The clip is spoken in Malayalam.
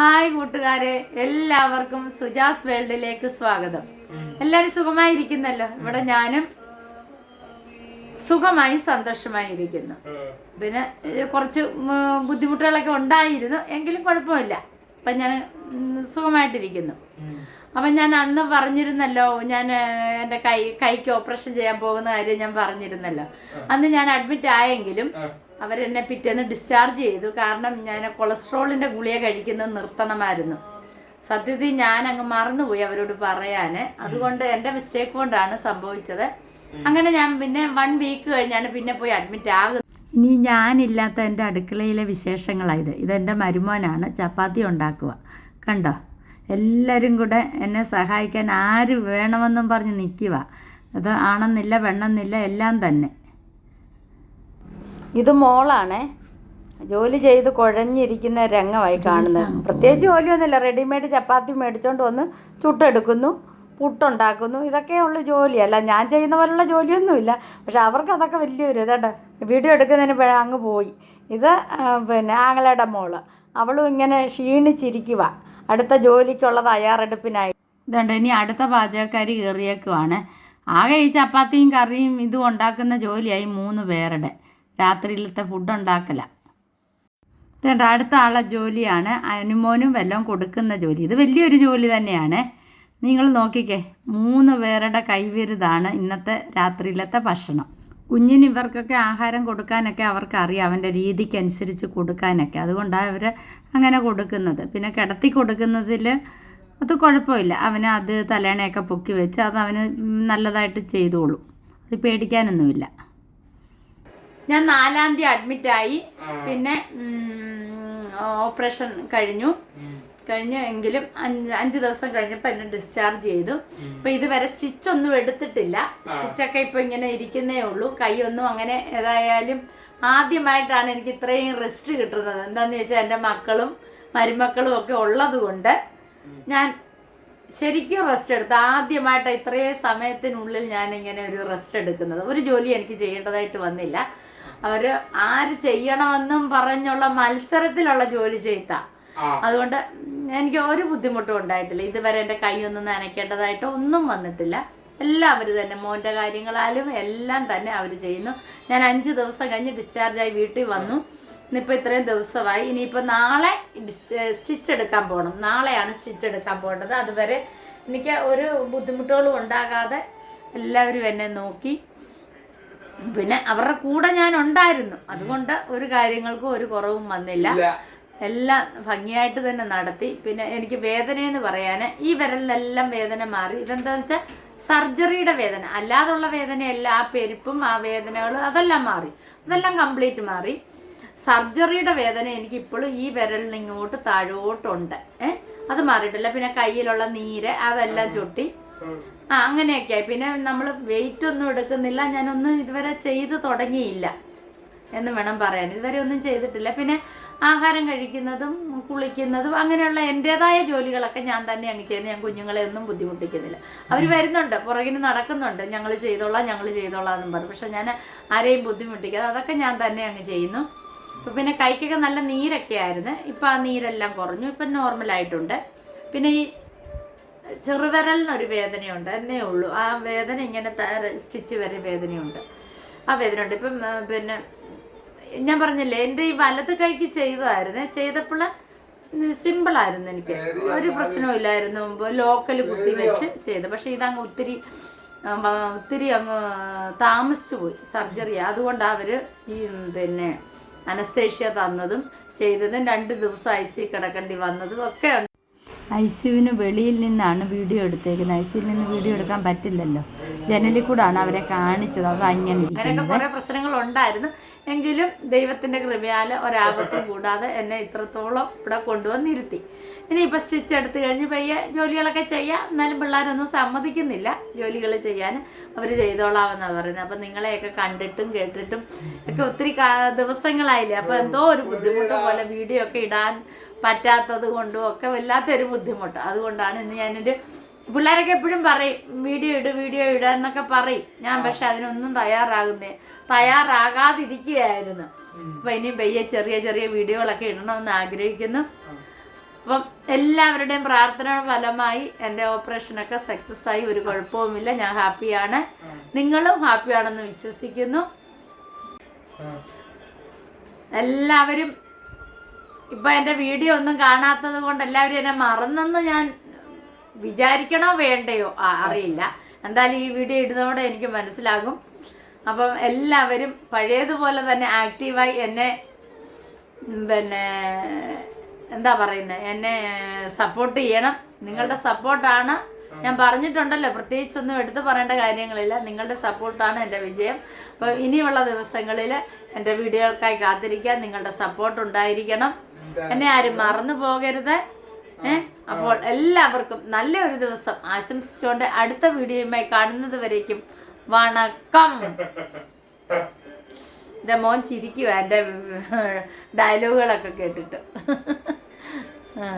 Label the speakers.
Speaker 1: ഹായ് കൂട്ടുകാരെ എല്ലാവർക്കും സുജാസ് വേൾഡിലേക്ക് സ്വാഗതം. എല്ലാവരും സുഖമായിരിക്കുന്നല്ലോ? ഇവിടെ ഞാനും സുഖമായി സന്തോഷമായി ഇരിക്കുന്നു പിന്നെ കുറച്ച് ബുദ്ധിമുട്ടുകളൊക്കെ ഉണ്ടായിരുന്നു എങ്കിലും കുഴപ്പമില്ല. അപ്പം ഞാൻ സുഖമായിട്ടിരിക്കുന്നു. അപ്പം ഞാൻ അന്ന് പറഞ്ഞിരുന്നല്ലോ ഞാൻ എന്റെ എന്റെ കൈ കൈക്ക് ഓപ്പറേഷൻ ചെയ്യാൻ പോകുന്ന കാര്യം ഞാൻ പറഞ്ഞിരുന്നല്ലോ. അന്ന് ഞാൻ അഡ്മിറ്റ് ആയെങ്കിലും അവരെന്നെ പിറ്റേന്ന് ഡിസ്ചാർജ് ചെയ്തു. കാരണം ഞാൻ കൊളസ്ട്രോളിന്റെ ഗുളിക കഴിക്കുന്നത് നിർത്തണമായിരുന്നു. സത്യത്തിൽ ഞാൻ അങ്ങ് മറന്നുപോയി അവരോട് പറയാന്. അതുകൊണ്ട് എന്റെ മിസ്റ്റേക്ക് കൊണ്ടാണ് സംഭവിച്ചത്. അങ്ങനെ ഞാൻ പിന്നെ വൺ വീക്ക് കഴിഞ്ഞാണ് പിന്നെ പോയി അഡ്മിറ്റ് ആകുന്നത്. ഇനി ഞാനില്ലാത്ത എന്റെ അടുക്കളയിലെ വിശേഷങ്ങളായത് ഇതെന്റെ മരുമോനാണ്. ചപ്പാത്തി ഉണ്ടാക്കുക. കണ്ടോ? എല്ലാവരും കൂടെ എന്നെ സഹായിക്കാൻ ആര് വേണമെന്നും പറഞ്ഞ് നിൽക്കുക അത് ആണെന്നില്ല പെണ്ണെന്നില്ല എല്ലാം തന്നെ. ഇത് മോളാണേ. ജോലി ചെയ്ത് കുഴഞ്ഞിരിക്കുന്ന രംഗമായി കാണുന്നത്. പ്രത്യേകിച്ച് ജോലിയൊന്നുമില്ല. റെഡിമെയ്ഡ് ചപ്പാത്തി മേടിച്ചോണ്ട് വന്ന് ചുട്ടെടുക്കുന്നു പുട്ടുണ്ടാക്കുന്നു. ഇതൊക്കെ ഉള്ള ജോലിയല്ല. ഞാൻ ചെയ്യുന്ന പോലുള്ള ജോലിയൊന്നുമില്ല. പക്ഷെ അവർക്ക് അതൊക്കെ വലിയൊരു ഇതാണ്ട് വീഡിയോ എടുക്കുന്നതിന് അങ്ങ് പോയി. ഇത് പിന്നെ ആങ്ങളയുടെ മോൾ. അവളും ഇങ്ങനെ ക്ഷീണിച്ചിരിക്കുക അടുത്ത ജോലിക്കുള്ള തയ്യാറെടുപ്പിനായി. ഇതുണ്ട്. ഇനി അടുത്ത പാചകക്കാരി കയറിയേക്കുവാണ് ആകെ ഈ ചപ്പാത്തിയും കറിയും ഇതും ഉണ്ടാക്കുന്ന ജോലിയായി മൂന്ന് പേരുടെ. രാത്രിയിലത്തെ ഫുഡ് ഉണ്ടാക്കല. ഇതുണ്ട്. അടുത്ത ആളെ ജോലിയാണ്. അനുമോനും വല്ലതും കൊടുക്കുന്ന ജോലി. ഇത് വലിയൊരു ജോലി തന്നെയാണ്. നിങ്ങൾ നോക്കിക്കേ. മൂന്ന് പേരുടെ കൈവിരുതാണ് ഇന്നത്തെ രാത്രിയിലത്തെ ഭക്ഷണം. കുഞ്ഞിന് ഇവർക്കൊക്കെ ആഹാരം കൊടുക്കാനൊക്കെ അവർക്ക് അറിയാം അവന്റെ രീതിക്കനുസരിച്ച് കൊടുക്കാനൊക്കെ. അതുകൊണ്ടാണ് അവർ അങ്ങനെ കൊടുക്കുന്നത്. പിന്നെ കിടത്തി കൊടുക്കുന്നതിൽ അത് കുഴപ്പമില്ല. അവന് അത് തലേണയൊക്കെ പൊക്കി വെച്ച് അത് അവന് നല്ലതായിട്ട് ചെയ്തോളും. അത് പേടിക്കാനൊന്നുമില്ല. ഞാൻ നാലാം തീയതി അഡ്മിറ്റായി പിന്നെ ഓപ്പറേഷൻ കഴിഞ്ഞു. കഴിഞ്ഞു എങ്കിലും അഞ്ച് അഞ്ച് ദിവസം കഴിഞ്ഞപ്പോൾ എന്നെ ഡിസ്ചാർജ് ചെയ്തു. അപ്പൊ ഇതുവരെ സ്റ്റിച്ച് ഒന്നും എടുത്തിട്ടില്ല. സ്റ്റിച്ചൊക്കെ ഇപ്പൊ ഇങ്ങനെ ഇരിക്കുന്നേ ഉള്ളൂ. കൈയൊന്നും അങ്ങനെ ഏതായാലും ആദ്യമായിട്ടാണ് എനിക്ക് ഇത്രയും റെസ്റ്റ് കിട്ടുന്നത്. എന്താന്ന് വെച്ചാൽ എന്റെ മക്കളും മരുമക്കളും ഒക്കെ ഉള്ളത് കൊണ്ട് ഞാൻ ശരിക്കും റെസ്റ്റ് എടുത്ത് ആദ്യമായിട്ട് ഇത്രയും സമയത്തിനുള്ളിൽ ഞാൻ ഇങ്ങനെ ഒരു റെസ്റ്റ് എടുക്കുന്നത്. ഒരു ജോലി എനിക്ക് ചെയ്യേണ്ടതായിട്ട് വന്നില്ല. അവർ ആര് ചെയ്യണമെന്നും പറഞ്ഞുള്ള മത്സരത്തിലുള്ള ജോലി ചെയ്ത. അതുകൊണ്ട് എനിക്ക് ഒരു ബുദ്ധിമുട്ടും ഉണ്ടായിട്ടില്ല. ഇതുവരെ എന്റെ കൈയൊന്നും നനയ്ക്കേണ്ടതായിട്ടോ ഒന്നും വന്നിട്ടില്ല. എല്ലാം അവർ തന്നെ മോന്റെ കാര്യങ്ങളാലും എല്ലാം തന്നെ അവർ ചെയ്യുന്നു. ഞാൻ അഞ്ച് ദിവസം കഴിഞ്ഞ് ഡിസ്ചാർജായി വീട്ടിൽ വന്നു. ഇന്നിപ്പോൾ ഇത്രയും ദിവസമായി. ഇനിയിപ്പോൾ നാളെ സ്റ്റിച്ച് എടുക്കാൻ പോകണം നാളെയാണ് സ്റ്റിച്ച് എടുക്കാൻ പോകേണ്ടത്. അതുവരെ എനിക്ക് ഒരു ബുദ്ധിമുട്ടുകളും ഉണ്ടാകാതെ എല്ലാവരും എന്നെ നോക്കി. പിന്നെ അവരുടെ കൂടെ ഞാൻ ഉണ്ടായിരുന്നു. അതുകൊണ്ട് ഒരു കാര്യങ്ങൾക്കും ഒരു കുറവും വന്നില്ല. എല്ലാം ഭംഗിയായിട്ട് തന്നെ നടത്തി. പിന്നെ എനിക്ക് വേദനയെന്ന് പറയാൻ ഈ വിരലിലെല്ലാം വേദന മാറി. ഇതെന്താന്ന് വെച്ചാൽ സർജറിയുടെ വേദന. അല്ലാതുള്ള വേദനയല്ല ആ പെരുപ്പും ആ വേദനകളും അതെല്ലാം മാറി. അതെല്ലാം കംപ്ലീറ്റ് മാറി. സർജറിയുടെ വേദന എനിക്ക് ഇപ്പോഴും ഈ വിരലിൽ ഇങ്ങോട്ട് താഴോട്ടുണ്ട്. ഏ? അത് മാറിയിട്ടില്ല. പിന്നെ കയ്യിലുള്ള നീര് അതെല്ലാം ചുട്ടി. ആ അങ്ങനെയൊക്കെയായി. പിന്നെ നമ്മൾ വെയിറ്റ് ഒന്നും എടുക്കുന്നില്ല. ഞാനൊന്നും ഇതുവരെ ചെയ്ത് തുടങ്ങിയില്ല എന്ന് വേണം പറയാൻ. ഇതുവരെ ഒന്നും ചെയ്തിട്ടില്ല. പിന്നെ ആഹാരം കഴിക്കുന്നതും കുളിക്കുന്നതും അങ്ങനെയുള്ള എന്റെതായ ജോലികളൊക്കെ ഞാൻ തന്നെ അങ്ങ് ചെയ്യുന്നത് ഞാൻ കുഞ്ഞുങ്ങളെ ഒന്നും ബുദ്ധിമുട്ടിക്കുന്നില്ല. അവർ വരുന്നുണ്ട്. പുറകിന് നടക്കുന്നുണ്ട്. ഞങ്ങൾ ചെയ്തോളാം ഞങ്ങൾ ചെയ്തോളാം എന്നും പറഞ്ഞു. പക്ഷെ ഞാൻ ആരെയും ബുദ്ധിമുട്ടിക്കാതെ അതൊക്കെ ഞാൻ തന്നെ അങ്ങ് ചെയ്യുന്നു. ഇപ്പം പിന്നെ കൈക്കൊക്കെ നല്ല നീരൊക്കെ ആയിരുന്നു. ഇപ്പം ആ നീരെല്ലാം കുറഞ്ഞു. ഇപ്പം നോർമലായിട്ടുണ്ട് പിന്നെ ഈ ചെറുവിരലിനൊരു വേദനയുണ്ട്. എന്നേ ഉള്ളൂ. ആ വേദന ഇങ്ങനെ സ്റ്റിച്ച് വരെ വേദനയുണ്ട്. ആ വേദനയുണ്ട്. ഇപ്പം പിന്നെ ഞാൻ പറഞ്ഞില്ലേ എന്റെ ഈ വലത് കൈക്ക് ചെയ്തതായിരുന്നു. ചെയ്തപ്പോൾ സിമ്പിളായിരുന്നു എനിക്ക്. ഒരു പ്രശ്നവും ഇല്ലായിരുന്നു. ലോക്കൽ കുത്തി വെച്ച് ചെയ്ത്. പക്ഷേ ഇതങ്ങ് ഒത്തിരി ഒത്തിരി അങ്ങ് താമസിച്ചു പോയി. സർജറി അതുകൊണ്ട് അവർ ഈ പിന്നെ അനസ്തേഷ്യ തന്നതും ചെയ്തതും രണ്ട് ദിവസം ഐ സി കിടക്കേണ്ടി വന്നതും ഒക്കെ ഉണ്ട് സിയുവിന് വെളിയിൽ നിന്നാണ് വീഡിയോ എടുത്തേക്കുന്നത്. ഐസിയിൽ നിന്ന് വീഡിയോ എടുക്കാൻ പറ്റില്ലല്ലോ. ജനലിൽ കൂടാണ് അവരെ കാണിച്ചത്. അത് അങ്ങനെ കുറെ പ്രശ്നങ്ങൾ ഉണ്ടായിരുന്നു. എങ്കിലും ദൈവത്തിന്റെ കൃപയാൽ ഒരാപത്തും കൂടാതെ എന്നെ ഇത്രത്തോളം ഇവിടെ കൊണ്ടുവന്നിരുത്തി. ഇനിയിപ്പോൾ സ്റ്റിച്ച് എടുത്തു കഴിഞ്ഞ് പയ്യെ ജോലികളൊക്കെ ചെയ്യാം. എന്നാലും പിള്ളേരൊന്നും സമ്മതിക്കുന്നില്ല ജോലികൾ ചെയ്യാൻ. അവർ ചെയ്തോളാമെന്നാണ് പറയുന്നത്. അപ്പം നിങ്ങളെയൊക്കെ കണ്ടിട്ടും കേട്ടിട്ടും ഒക്കെ ഒത്തിരി ദിവസങ്ങളായില്ലേ? അപ്പോൾ എന്തോ ഒരു ബുദ്ധിമുട്ട് പോലെ വീഡിയോ ഒക്കെ ഇടാൻ പറ്റാത്തത് കൊണ്ടും ഒക്കെ വല്ലാത്തൊരു ബുദ്ധിമുട്ട്. അതുകൊണ്ടാണ് ഇന്ന് ഞാനൊരു പിള്ളേരൊക്കെ എപ്പോഴും പറയും വീഡിയോ ഇട് വീഡിയോ ഇട എന്നൊക്കെ പറയും. ഞാൻ പക്ഷെ അതിനൊന്നും തയ്യാറാകുന്നേ തയ്യാറാകാതിരിക്കുകയായിരുന്നു. അപ്പൊ ഇനി പയ്യെ ചെറിയ ചെറിയ വീഡിയോകളൊക്കെ ഇടണമെന്ന് ആഗ്രഹിക്കുന്നു. അപ്പം എല്ലാവരുടെയും പ്രാർത്ഥന ഫലമായി എന്റെ ഓപ്പറേഷനൊക്കെ സക്സസ് ആയി. ഒരു കുഴപ്പവുമില്ല. ഞാൻ ഹാപ്പിയാണ്. നിങ്ങളും ഹാപ്പിയാണെന്ന് വിശ്വസിക്കുന്നു. എല്ലാവരും ഇപ്പം എന്റെ വീഡിയോ ഒന്നും കാണാത്തത് കൊണ്ട് എല്ലാവരും എന്നെ മറന്നെന്ന് ഞാൻ വിചാരിക്കണോ വേണ്ടയോ? അറിയില്ല. എന്തായാലും ഈ വീഡിയോ ഇടുന്നതോടെ എനിക്ക് മനസ്സിലാകും. അപ്പം എല്ലാവരും പഴയതുപോലെ തന്നെ ആക്റ്റീവായി എന്നെ പിന്നെ എന്താ പറയുന്നത് എന്നെ സപ്പോർട്ട് ചെയ്യണം. നിങ്ങളുടെ സപ്പോർട്ടാണ് ഞാൻ പറഞ്ഞിട്ടുണ്ടല്ലോ പ്രത്യേകിച്ചൊന്നും എടുത്തു പറയേണ്ട കാര്യങ്ങളില്ല. നിങ്ങളുടെ സപ്പോർട്ടാണ് എന്റെ വിജയം. അപ്പം ഇനിയുള്ള ദിവസങ്ങളിൽ എന്റെ വീഡിയോകൾക്കായി കാത്തിരിക്കാൻ നിങ്ങളുടെ സപ്പോർട്ട് ഉണ്ടായിരിക്കണം. എന്നെ ആരും മറന്നു പോകരുത്. ഏഹ് അപ്പോൾ എല്ലാവർക്കും നല്ല ഒരു ദിവസം ആശംസിച്ചുകൊണ്ട് അടുത്ത വീഡിയോയുമായി കാണുന്നത് വരേക്കും. വണക്കം. എന്റെ മോൻ ചിരിക്കുക എന്റെ ഡയലോഗുകളൊക്കെ കേട്ടിട്ട്. ആ.